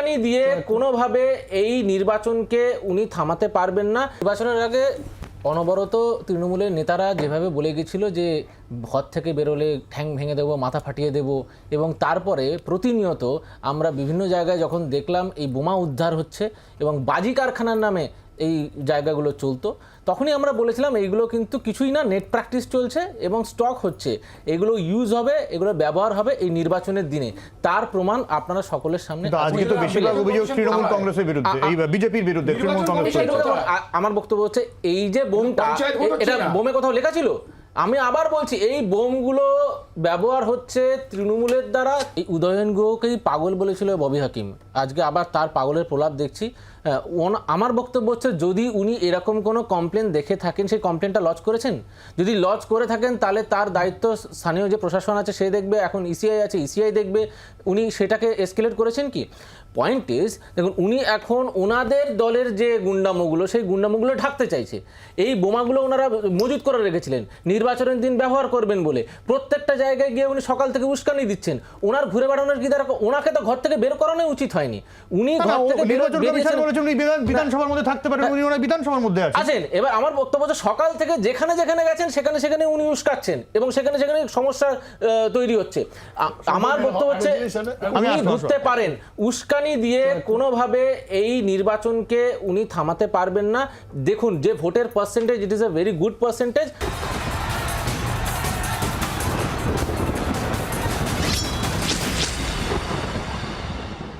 উস্কানি দিয়ে কোনোভাবে এই নির্বাচনকে উনি থামাতে পারবেন না। নির্বাচনের আগে অনবরত তৃণমূলের নেতারা যেভাবে বলে গেছিল যে ঘর থেকে বেরোলে ঠ্যাং ভেঙে দেবো মাথা ফাটিয়ে দেব এবং তারপরে প্রতিনিয়ত আমরা বিভিন্ন জায়গায় যখন দেখলাম এই বোমা উদ্ধার হচ্ছে এবং বাজি কারখানার নামে এই জায়গাগুলো চলতো। তখনই আমরা বলেছিলাম এইগুলো কিন্তু কিছুই না নেট প্র্যাকটিস চলছে এবং স্টক হচ্ছে। এগুলো ইউজ হবে এগুলো ব্যবহার হবে এই নির্বাচনের দিনে। তার প্রমাণ আপনারা সকলের সামনে আজকে তো বেশিরভাগ অভিযোগ তৃণমূল কংগ্রেসের বিরুদ্ধে এই বিজেপির বিরুদ্ধে তৃণমূল কংগ্রেস আমার বক্তব্য হচ্ছে এই যে বোমটা এটা। বোমে কোথাও লেখা ছিল। আমি আবার বলছি এই বোমগুলো ব্যবহার হচ্ছে তৃণমূলের দ্বারা। এই উদয়ন গুহকেই পাগল বলেছিল ববি হাকিম। আজকে আবার তার পাগলের প্রলাপ দেখছি। আমার বক্তব্য হচ্ছে, যদি উনি এরকম কোনো কমপ্লেন দেখে থাকেন, সেই কমপ্লেনটা লজ করেছেন? যদি লজ করে থাকেন, তাহলে তার দায়িত্ব স্থানীয় যে প্রশাসন আছে, সে দেখবে, এখন ইসিআই আছে ইসিআই দেখবে। উনি সেটাকে এসকেলেট করেছেন কি? পয়েন্ট ইজ দেখুন, উনি এখন ওনাদের দলের যে গুন্ডামোগুলো, সেই গুন্ডামোগুলো ঢাকতে চাইছে। এই বোমাগুলো ওনারা মজুত করে রেখেছিলেন। নির্বাচনের দিন ব্যবহার করবেন বলে। প্রত্যেকটা জায়গায় গিয়ে উনি সকাল থেকে উস্কানি দিচ্ছেন। ওনার ঘুরে বেড়ানোর কি দরকার ওনাকে তো ঘর থেকে বের করানো উচিত হয়নি। উনি ঘর থেকে বিধান- বিধানসভার মধ্যে থাকতে পারেন উনি ওনার বিধানসভার মধ্যে আছেন। আছেন এবার আমার বক্তব্য হচ্ছে সকাল থেকে যেখানে যেখানে গেছেন সেখানে সেখানে উনি উস্কাচ্ছেন এবং সেখানে সেখানে সমস্যা তৈরি হচ্ছে। আমার বক্তব্য হচ্ছে উনি ঘুরতে পারেন উস্কানি দিয়ে কোনোভাবে এই নির্বাচনকে উনি থামাতে পারবেন না। দেখুন যে ভোটের percentage it is a very good percentage